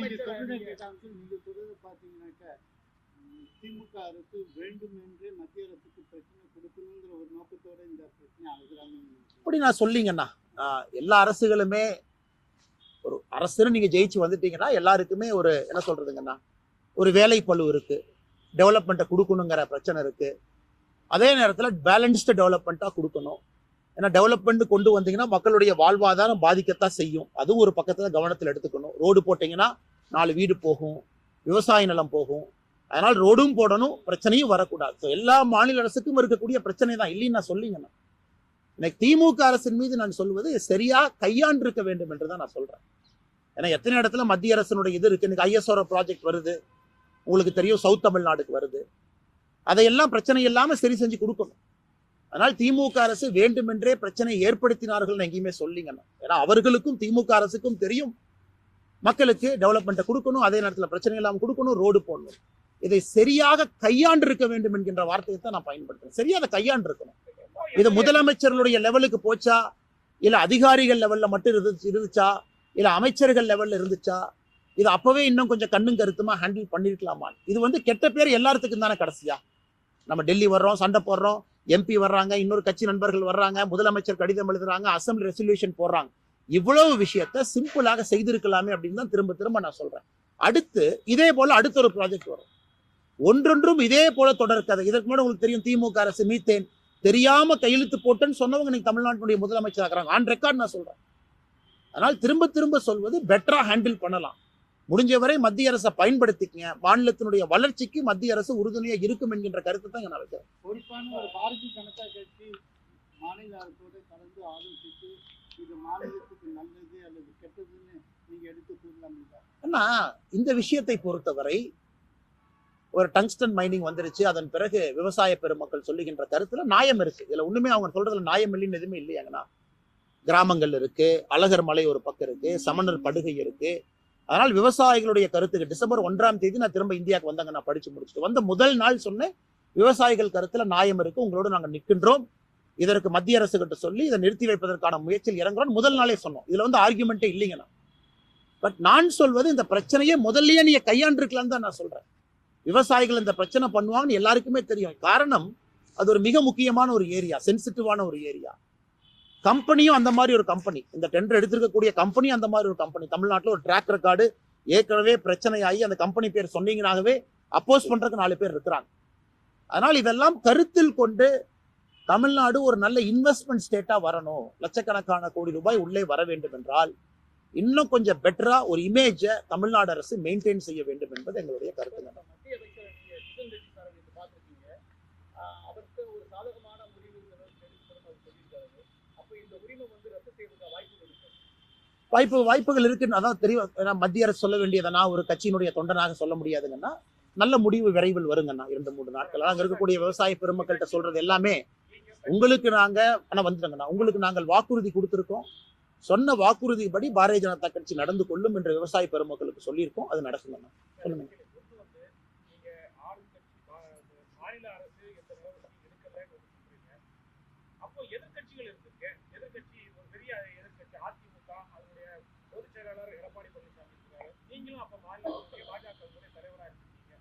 நீங்க- கேட்டாங்க நீங்க சொல்றதை பாத்தீங்கன்னாக்கா ம், திமுக அரசு வேண்டும் என்றே மத்திய அரசுக்கு பிரச்சனை கொடுக்கணுங்கிற ஒரு நோக்கத்தோட இந்த பிரச்சனை அப்படி நான் சொல்லிங்கண்ணா. எல்லா அரசுகளுமே ஒரு அரசுன்னு நீங்க ஜெயிச்சு வந்துட்டீங்கன்னா எல்லாருக்குமே ஒரு என்ன சொல்றதுங்கண்ணா ஒரு வேலை பளு இருக்கு. டெவலப்மெண்ட்டை கொடுக்கணுங்கிற பிரச்சனை இருக்கு. அதே நேரத்தில் பேலன்ஸ்டு டெவலப்மெண்ட்டாக கொடுக்கணும். ஏன்னா டெவலப்மெண்ட் கொண்டு வந்தீங்கன்னா மக்களுடைய வாழ்வாதாரம் பாதிக்கத்தான் செய்யும். அதுவும் ஒரு பக்கத்தில் கவனத்தில் எடுத்துக்கணும். ரோடு போட்டிங்கன்னா நாலு வீடு போகும் விவசாய நிலம் போகும். அதனால் ரோடும் போடணும் பிரச்சனையும் வரக்கூடாது. ஸோ எல்லா மாநில அரசுக்கும் இருக்கக்கூடிய பிரச்சனை தான் இல்லைன்னு நான் சொல்லிங்கண்ணா இன்னைக்கு திமுக அரசின் மீது நான் சொல்வது சரியா கையாண்டிருக்க வேண்டும் என்று தான் நான் சொல்றேன். ஏன்னா எத்தனை இடத்துல மத்திய அரசினுடைய இது இருக்கு? இன்னைக்கு ஐஎஸ்ஆர் ப்ராஜெக்ட் வருது. உங்களுக்கு தெரியும் சவுத் தமிழ்நாடுக்கு வருது. அதையெல்லாம் பிரச்சனை இல்லாம சரி செஞ்சு கொடுக்கணும். அதனால் திமுக அரசு வேண்டுமென்றே பிரச்சனையை ஏற்படுத்தினார்கள் எங்கேயுமே சொல்லிங்கண்ணா ஏன்னா அவர்களுக்கும் திமுக அரசுக்கும் தெரியும். மக்களுக்கு டெவலப்மெண்ட்டை கொடுக்கணும் அதே நேரத்தில் பிரச்சனை இல்லாமல் கொடுக்கணும் ரோடு போடணும். இதை சரியாக கையாண்டிருக்க வேண்டும் என்கின்ற வார்த்தையை தான் நான் பயன்படுத்துறேன். சரியா அதை கையாண்டிருக்கணும். இது முதலமைச்சர்களுடைய லெவலுக்கு போச்சா? இல்ல அதிகாரிகள் லெவல்ல மட்டும் இருந்துச்சு இருந்துச்சா? இல்ல அமைச்சர்கள் லெவல்ல இருந்துச்சா? இது அப்பவே இன்னும் கொஞ்சம் கண்ணும் கருத்துமா ஹேண்டில் பண்ணிருக்கலாமா இது வந்து கெட்ட பேர் எல்லாத்துக்கும் தானே கடைசியா? நம்ம டெல்லி வர்றோம் சண்டை போடுறோம் எம்பி வர்றாங்க இன்னொரு கட்சி நண்பர்கள் வர்றாங்க முதலமைச்சர் கடிதம் எழுதுறாங்க அசம்பிளி ரெசல்யூஷன் போடுறாங்க. இவ்வளவு விஷயத்த சிம்பிளாக செய்திருக்கலாமே அப்படின்னு தான் திரும்ப திரும்ப நான் சொல்றேன். அடுத்து இதே போல அடுத்த ஒரு ப்ராஜெக்ட் வரும். ஒன்றொன்றும் இதே போல தொடர்கதை. இதற்கு முன்னாடி உங்களுக்கு தெரியும் திமுக அரசு மீத்தேன். தெரியாம கையெழுத்து போட்டேன்னு சொன்னவங்க இன்னைக்கு தமிழ்நாட்டினுடைய முதலமைச்சர் ஆகிறாங்க. ஆன் ரெக்கார்ட் நான் சொல்றேன். அதனால் திரும்ப திரும்ப சொல்வது பெட்டரா ஹேண்டில் பண்ணலாம். முடிஞ்ச வரை மத்திய அரசை பயன்படுத்திக்கங்க. மாநிலத்தினுடைய வளர்ச்சிக்கு மத்திய அரசு உறுதுணையா இருக்கும் என்கின்ற கருத்தை தான் நான் வைக்கிறேன். இது மாநிலத்துக்கு நல்லது அல்லது கெட்டதுன்னு நீங்க எடுத்து கூறலாம் இந்த விஷயத்தை பொறுத்தவரை ஒரு டங்ஸ்டன் மைனிங் வந்துருச்சு அதன் பிறகு விவசாய பெருமக்கள் சொல்லுகின்ற கருத்துல நியாயம் இருக்கு. இதுல ஒண்ணுமே அவங்க சொல்றதுல நியாயம் இல்லைன்னு எதுவுமே இல்லையாங்கண்ணா கிராமங்கள் இருக்கு அழகர் மலை ஒரு பக்கம் இருக்கு சமணர் படுகை இருக்கு. அதனால் விவசாயிகளுடைய கருத்துக்கு டிசம்பர் ஒன்றாம் தேதி நான் திரும்ப இந்தியாவுக்கு வந்தாங்க நான் படிச்சு முடிச்சுட்டு. வந்த முதல் நாள் சொன்னேன் விவசாயிகள் கருத்துல நியாயம் இருக்கு உங்களோட நாங்க நிற்கின்றோம். இதற்கு மத்திய அரசு கிட்ட சொல்லி இதை நிறுத்தி வைப்பதற்கான முயற்சியில் இறங்குறோம் முதல் நாளே சொன்னோம். இதுல வந்து ஆர்குமெண்ட்டே இல்லைங்கண்ணா பட் நான். சொல்வது இந்த பிரச்சனையை முதல்லயே நீங்க கையாண்டிருக்கலாம்னு தான் நான் சொல்றேன். விவசாயிகள் இந்த பிரச்சனை பண்ணுவாங்கன்னு எல்லாருக்குமே தெரியும். காரணம் அது ஒரு மிக முக்கியமான ஒரு ஏரியா சென்சிட்டிவான ஒரு ஏரியா கம்பெனியும் அந்த மாதிரி ஒரு கம்பெனி. இந்த டெண்டர் எடுத்திருக்கக்கூடிய கம்பெனியும் அந்த மாதிரி ஒரு கம்பெனி. தமிழ்நாட்டில் ஒரு ட்ராக் ரெக்கார்டு ஏற்கனவே பிரச்சனையாகி அந்த கம்பெனி பேர் சொன்னீங்கனாகவே அப்போஸ் பண்றதுக்கு நாலு பேர் இருக்கிறாங்க. அதனால் இதெல்லாம் கருத்தில் கொண்டு தமிழ்நாடு ஒரு நல்ல இன்வெஸ்ட்மெண்ட் ஸ்டேட்டா வரணும். லட்சக்கணக்கான கோடி ரூபாய் உள்ளே வர வேண்டும் என்றால் இன்னும் கொஞ்சம் பெட்டரா ஒரு இமேஜை தமிழ்நாடு அரசு மெயின்டைன் செய்ய வேண்டும் என்பது எங்களுடைய கருத்துங்க மத்திய அமைச்சர் நீங்க கிஷன் ரெட்டி சார் நீங்க பார்த்திருக்கீங்க. ஆஹ் அவருக்கு ஒரு சாதகமான முடிவு இந்த அளவுக்கு எடுக்கப்படும் அவர் சொல்லியிருக்காரு. அப்போ இந்த உரிமை வந்து ரத்து செய்வதற்கு வாய்ப்புகள் இருக்கு? வாய்ப்பு வாய்ப்புகள் இருக்குன்னு அதான் தெரியும் மத்திய அரசு சொல்ல வேண்டியதை நான் ஒரு கட்சியினுடைய தொண்டனாக சொல்ல முடியாதுங்கன்னா நல்ல முடிவு விரைவில் வருங்கண்ணா இரண்டு மூன்று நாட்கள். அங்க இருக்கக்கூடிய விவசாய பெருமக்கள்கிட்ட சொல்றது எல்லாமே உங்களுக்கு நாங்க ஆனா வந்துடுங்கண்ணா உங்களுக்கு நாங்கள் வாக்குறுதி கொடுத்திருக்கோம். சொன்ன வாக்குறுதிப்படி பாரதிய ஜனதா கட்சி நடந்து கொள்ளும் என்று விவசாய பெருமக்களுக்கு சொல்லியிருக்கோம். அது நடக்குங்கண்ணா சொல்லுங்க. அப்போ நீங்களும் அப்ப தலைவராக இருக்கீங்க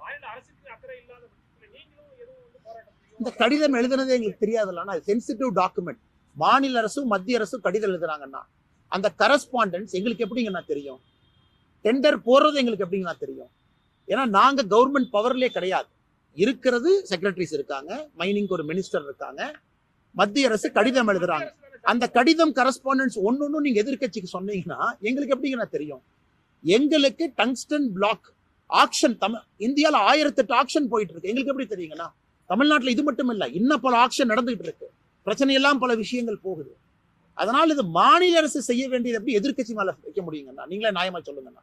மாநில அரசுக்கு அக்கறை இல்லாத பட்சத்தில் நீங்களும் எதுவும் வந்து போராட்டம் இந்த கடிதம் எழுதுனது எங்களுக்கு தெரியாதுல்லண்ணா சென்சிட்டிவ் டாக்குமெண்ட் மாநில அரசும் மத்திய அரசும் கடிதம் எழுதுறாங்கன்னா அந்த கரஸ்பாண்டன்ஸ் எங்களுக்கு எப்படிங்கண்ணா தெரியும்? டெண்டர் போடுறது எங்களுக்கு எப்படிங்கண்ணா தெரியும்? ஏன்னா நாங்க கவர்மெண்ட் பவர்லேயே கிடையாது. இருக்கிறது செக்ரட்டரிஸ் இருக்காங்க மைனிங்க்கு ஒரு மினிஸ்டர் இருக்காங்க மத்திய அரசு கடிதம் எழுதுறாங்க. அந்த கடிதம் கரஸ்பாண்டன்ஸ் ஒன்னொன்னு நீங்க எதிர்க்கட்சிக்கு சொன்னீங்கன்னா எங்களுக்கு எப்படிங்கண்ணா தெரியும்? எங்களுக்கு டங்ஸ்டன் பிளாக் ஆக்ஷன் தமிழ் இந்தியால ஆயிரத்தெட்டு ஆக்ஷன் போயிட்டு இருக்கு. எங்களுக்கு எப்படி தெரியுங்கண்ணா தமிழ்நாட்டுல இது மட்டும் இல்ல இன்னும் பல ஆக்ஷன் நடந்துகிட்டு இருக்கு. பிரச்சனை எல்லாம் பல விஷயங்கள் போகுது. அதனால் இது மாநில அரசு செய்ய வேண்டியது எப்படி எதிர்க்கட்சி மேல வைக்க முடியுங்கண்ணா நீங்களே நியாயமா சொல்லுங்கண்ணா.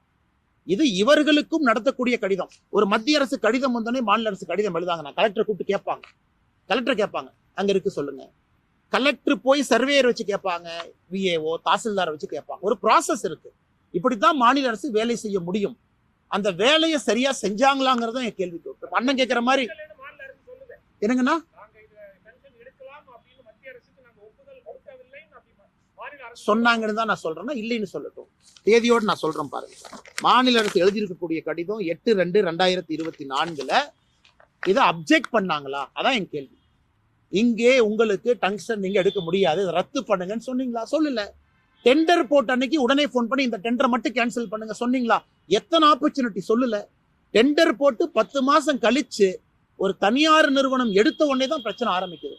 இது இவர்களுக்கும் நடத்தக்கூடிய கடிதம். ஒரு மத்திய அரசு கடிதம் வந்தோடனே மாநில அரசு கடிதம் எழுதாங்கண்ணா. கலெக்டர் கூப்பிட்டு கேட்பாங்க. கலெக்டர் கேட்பாங்க. அங்க இருக்கு சொல்லுங்க. கலெக்டர் போய் சர்வேயர் வச்சு கேட்பாங்க. விஏஓ தாசில்தாரை வச்சு கேட்பாங்க. ஒரு ப்ராசஸ் இருக்கு. இப்படித்தான் மாநில அரசு வேலை செய்ய முடியும். அந்த வேலையை சரியா செஞ்சாங்களாங்கிறதும் என் கேள்விக்கு இப்ப அண்ணன் கேட்கிற மாதிரி என்னங்கண்ணா? சொன்னாங்கன்னு தான் நான் சொல்றேன்னா இல்லைன்னு சொல்லட்டும். தேதியோடு நான் சொல்றேன் பாருங்க. மாநில அரசு எழுதியிருக்கக்கூடிய கடிதம் எட்டு ரெண்டு ரெண்டாயிரத்தி இருபத்தி நான்குல இதை அப்ஜெக்ட் பண்ணாங்களா? அதான் என் கேள்வி. இங்கே உங்களுக்கு டங்ஸ்டன் நீங்க எடுக்க முடியாது. ரத்து பண்ணுங்கன்னு சொன்னீங்களா? சொல்லல. டெண்டர் போட்ட அன்னைக்கு உடனே ஃபோன் பண்ணி இந்த டெண்டரை மட்டும் கேன்சல் பண்ணுங்க சொன்னீங்களா? எத்தனை ஆப்பர்ச்சுனிட்டி சொல்லல. டெண்டர் போட்டு பத்து மாசம் கழிச்சு ஒரு தனியார் நிறுவனம் எடுத்த உடனே தான் பிரச்சனை ஆரம்பிக்குது.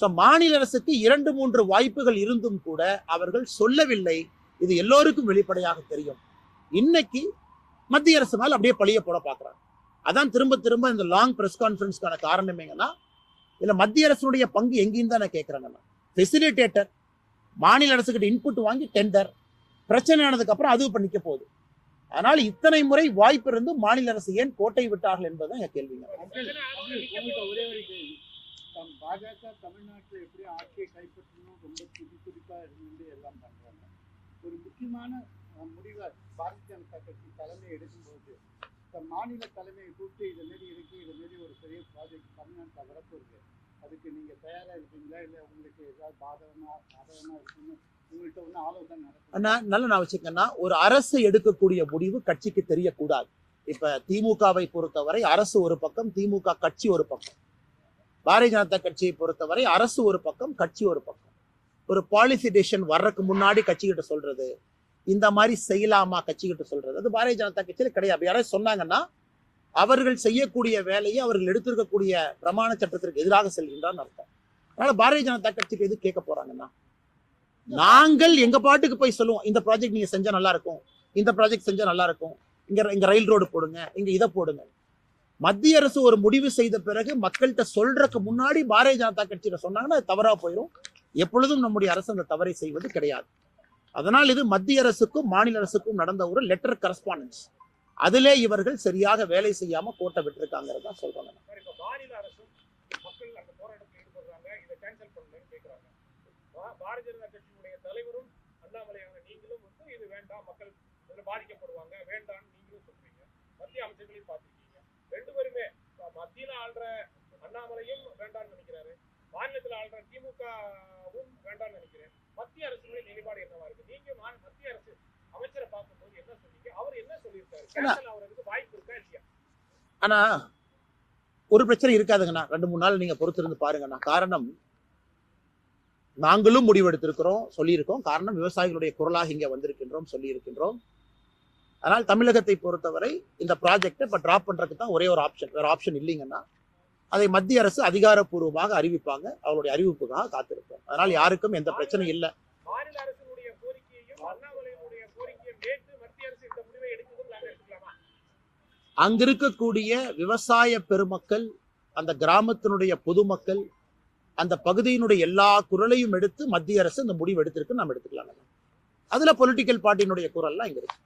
ஸோ மாநில அரசுக்கு இரண்டு மூன்று வாய்ப்புகள் இருந்தும் கூட அவர்கள் சொல்லவில்லை. இது எல்லோருக்கும் வெளிப்படையாக தெரியும். இன்னைக்கு மத்திய அரசு மேல அப்படியே பழிய போட பார்க்குறாங்க அதான் திரும்ப திரும்ப இந்த லாங் பிரஸ் கான்ஃபரன்ஸ்க்கான காரணம் எங்கன்னா மத்திய அரசுடைய பங்கு எங்கேயும் தான் நான் கேட்கறேங்கன்னா ஃபெசிலிட்டேட்டர் மாநில அரசுக்கிட்ட இன்புட் வாங்கி டெண்டர் பிரச்சனை ஆனதுக்கப்புறம் அப்புறம் அது இப்ப போகுது. ஆனால் இத்தனை முறை வாய்ப்பு இருந்தும் மாநில அரசு ஏன் கோட்டை விட்டார்கள் என்பதுதான் என் கேள்விங்க ஒரே ஒரு கேள்வி. தம் பாஜக தமிழ்நாட்டில் எப்படி ஆட்சியை கைப்பற்றணும் ரொம்ப துடி துடிப்பா இருந்து எல்லாம் பண்ணுறாங்க ஒரு முக்கியமான முடிவை பாரதிய ஜனதா கட்சி தலைமை எடுக்கும்போது தம் மாநில தலைமையை கூப்பிட்டு இதை மாரி இருக்கு இதை மாரி ஒரு பெரிய ப்ராஜெக்ட் தமிழ்நாட்டில் வரப்போகுது அதுக்கு நீங்கள் தயாராக இருக்கீங்களா இல்லை உங்களுக்கு ஏதாவது பாதகமாக பாதகமா இருக்குன்னு நல்ல நான் வச்சுக்கேன்னா ஒரு அரசு எடுக்கக்கூடிய முடிவு கட்சிக்கு தெரியக்கூடாது. இப்ப திமுகவை பொறுத்தவரை அரசு ஒரு பக்கம் திமுக கட்சி ஒரு பக்கம். பாரதிய ஜனதா கட்சியை பொறுத்தவரை அரசு ஒரு பக்கம் கட்சி ஒரு பக்கம். ஒரு பாலிசி டெசிஷன் வர்றதுக்கு முன்னாடி கட்சிக்கிட்ட சொல்றது இந்த மாதிரி செய்யலாமா கட்சிகிட்ட சொல்றது அது பாரதிய ஜனதா கட்சியில கிடையாது. யாராவது சொன்னாங்கன்னா அவர்கள் செய்யக்கூடிய வேலையை அவர்கள் எடுத்திருக்கக்கூடிய பிரமாண சட்டத்திற்கு எதிராக செல்கின்றான்னு அர்த்தம். அதனால பாரதிய ஜனதா கட்சிக்கு எது கேட்க போறாங்கன்னா நாங்கள் எங்க பாட்டுக்கு போய் சொல்லுவோம் இந்த ப்ராஜெக்ட் நீங்க செஞ்சா நல்லா இருக்கும் இந்த ப்ராஜெக்ட் செஞ்சா நல்லா இருக்கும் இங்க இங்க ரயில் ரோடு போடுங்க இங்க இதை போடுங்க. மத்திய அரசு ஒரு முடிவு செய்த பிறகு மக்கள்கிட்ட சொல்றதுக்கு முன்னாடி பாரதிய ஜனதா கட்சியில சொன்னாங்கன்னா அது தவறா போயிடும் எப்பொழுதும் நம்முடைய அரசு அந்த தவறை செய்வது கிடையாது. அதனால் இது மத்திய அரசுக்கும் மாநில அரசுக்கும் நடந்த ஒரு லெட்டர் கரஸ்பாண்டன்ஸ் அதிலே இவர்கள் சரியாக வேலை செய்யாம கோட்டை விட்டுருக்காங்கிறதா சொல்றாங்க பாரதிய ஜனதா கட்சியினுடைய தலைவரும் அண்ணாமலையான நீங்களும் வந்து இது வேண்டாம் மக்கள் இதுல பாதிக்கப்படுவாங்க வேண்டாம்னு நீங்களும் சொல்றீங்க. மத்திய அமைச்சர்களையும் பார்த்திருக்கீங்க. ரெண்டு பேருமே மத்தியில ஆள்ற அண்ணாமலையும் வேண்டாம்னு நினைக்கிறாரு. மாநிலத்தில் ஆள்ற திமுகவும் வேண்டாம்னு நினைக்கிறேன். மத்திய அரசுடைய நிலைப்பாடு என்னவா இருக்கு? நீங்க மத்திய அரசு அமைச்சரை பார்க்கும்போது என்ன சொன்னீங்க? அவர் என்ன சொல்லியிருக்காரு? ஆகுறதுக்கு வாய்ப்பு இருக்கா இல்லையா? ஆனா ஒரு பிரச்சனை இருக்காதுங்கண்ணா. ரெண்டு மூணு நாள் நீங்க பொறுத்திருந்து பாருங்கண்ணா. காரணம் நாங்களும் முடிவெடுத்திருக்கிறோம் சொல்லியிருக்கோம். காரணம் விவசாயிகளுடைய குரலாக இங்க வந்திருக்கின்றோம் சொல்லியிருக்கின்றோம். ஆனால் தமிழகத்தை பொறுத்தவரை இந்த ப்ராஜெக்டை இப்போ டிராப் பண்றதுக்கு தான் ஒரே ஒரு ஆப்ஷன் வேற ஆப்ஷன் இல்லைங்கன்னா அதை மத்திய அரசு அதிகாரப்பூர்வமாக அறிவிப்பாங்க. அவருடைய அறிவிப்புக்காக காத்திருப்போம். அதனால் யாருக்கும் எந்த பிரச்சனையும் இல்லை. மாநில அரசினுடைய கோரிக்கையையும் அண்ணாமலையினுடைய கோரிக்கையை கேட்டு மத்திய அரசு இந்த முடிவை எடுக்குது நாங்க எடுத்துக்கலாமா? அங்க இருக்கக்கூடிய விவசாய பெருமக்கள் அந்த கிராமத்தினுடைய பொதுமக்கள் அந்த பகுதியினுடைய எல்லா குரலையும் எடுத்து மத்திய அரசு இந்த முடிவு எடுத்திருக்கு நம்ம எடுத்துக்கலாம். அதுல பொலிட்டிக்கல் பார்ட்டியினுடைய குரல்லாம் இங்கே இருக்கு.